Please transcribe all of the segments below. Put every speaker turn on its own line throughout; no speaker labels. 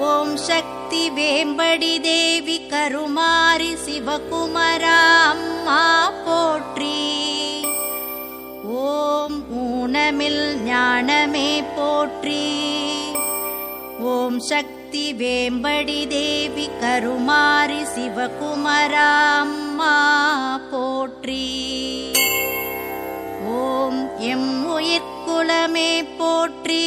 ஓம் சக்தி வேம்படி தேவி கருமாரி சிவகுமரா அம்மா போற்றி. ஓம் ஊனமில் ஞானமே போற்றி. ஓம் சக்தி வேம்படி தேவி கருமாரி சிவகுமரா அம்மா போற்றி. ஓம் எம் உயிர்குலமே போற்றி.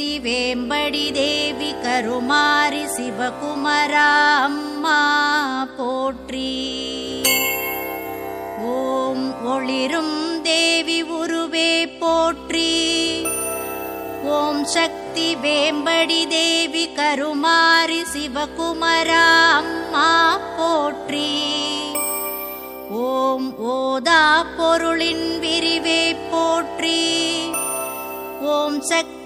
வேம்படி தேவி கருமாரி சிவகுமரா அம்மா போற்றி. ஓம் ஒளிரும் தேவி உருவே போற்றி. ஓம் சக்தி வேம்படி தேவி கருமாரி சிவகுமரா அம்மா போற்றி. ஓம் ஓதா பொருளின் விரி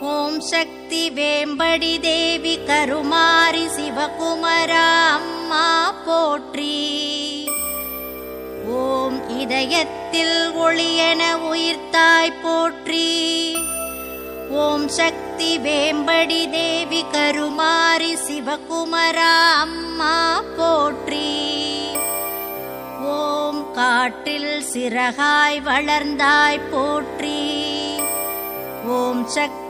ஓம் சக்தி வேம்படி தேவி கருமாரி சிவகுமரா அம்மா போற்றி. ஓம் இதயத்தில் ஒளியென உயிர்த்தாய் போற்றி. ஓம் சக்தி வேம்படி தேவி கருமாரி சிவகுமரா அம்மா போற்றி. ஓம் காற்றில் சிறகாய் வளர்ந்தாய் போற்றி. ஓம் சக்தி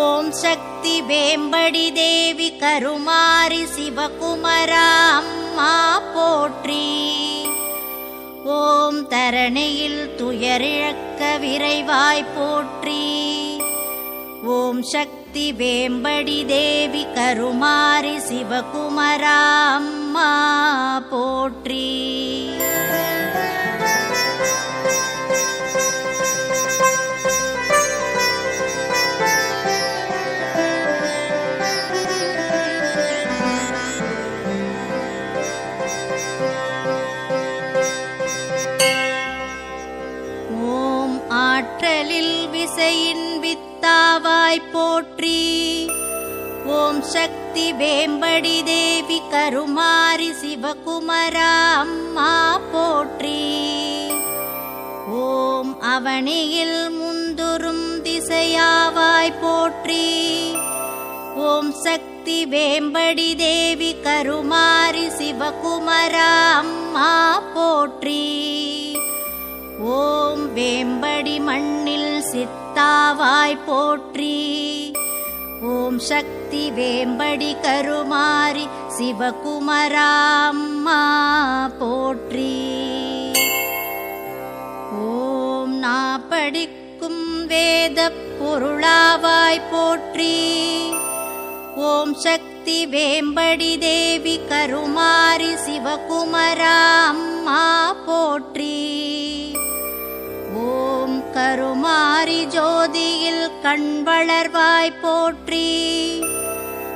ஓம் சக்தி வேம்படி தேவி கருமாரி சிவகுமரா அம்மா போற்றி. ஓம் தரணியில் துயரிழக்க விரைவாய் போற்றி. ஓம் சக்தி வேம்படி தேவி கருமாரி சிவகுமரா அம்மா போற்றி. ஓம் சக்தி வேம்படி தேவி கருமாரி சிவகுமரா அம்மா போற்றி. ஓம் அவனியில் முந்துரும் திசையாவாய் போற்றி. ஓம் சக்தி வேம்படி தேவி கருமாரி சிவகுமரா அம்மா போற்றி. ஓம் வேம்படி மண்ணில் சித்தாவாய் போற்றி. ஓம் சக்தி வேம்படி கருமாரி சிவகுமராம்மா போற்றி. ஓம் நாப்படிக்கும் வேத பொருளாவாய் போற்றி. ஓம் சக்தி வேம்படி தேவி கருமாரி சிவகுமரா அம்மா போற்றி. கருமாரி ஜோதியில் கண் வளர்வாய் போற்றி.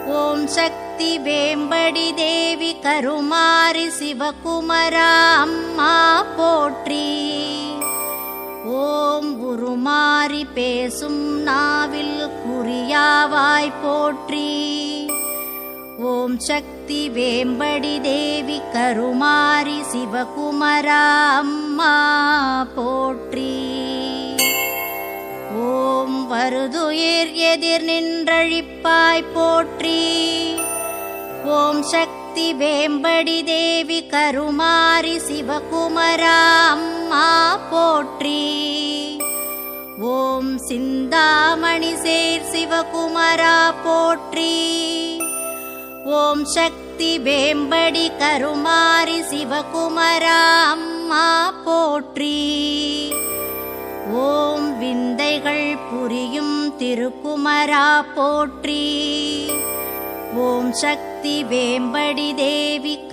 ஓம் சக்தி வேம்படி தேவி கருமாரி சிவகுமரா அம்மா போற்றி. ஓம் உருமாறி பேசும் நாவில் குறியாவாய் போற்றி. ஓம் சக்தி வேம்படி தேவி கருமாரி சிவகுமரா அம்மா போ ஓம் எதிர் நின்றழிப்பாய் போற்றி. ஓம் சக்தி வேம்படி தேவி கருமாரி சிவகுமரா அம்மா போற்றி. ஓம் சிந்தாமணி சேர் சிவகுமரா போற்றி. ஓம் சக்தி வேம்படி கருமாரி சிவகுமரா அம்மா போற்றி. ஓம் விந்தைகள் புரியும் திருக்குமரா போற்றி. ஓம் சக்தி வேம்படி தேவி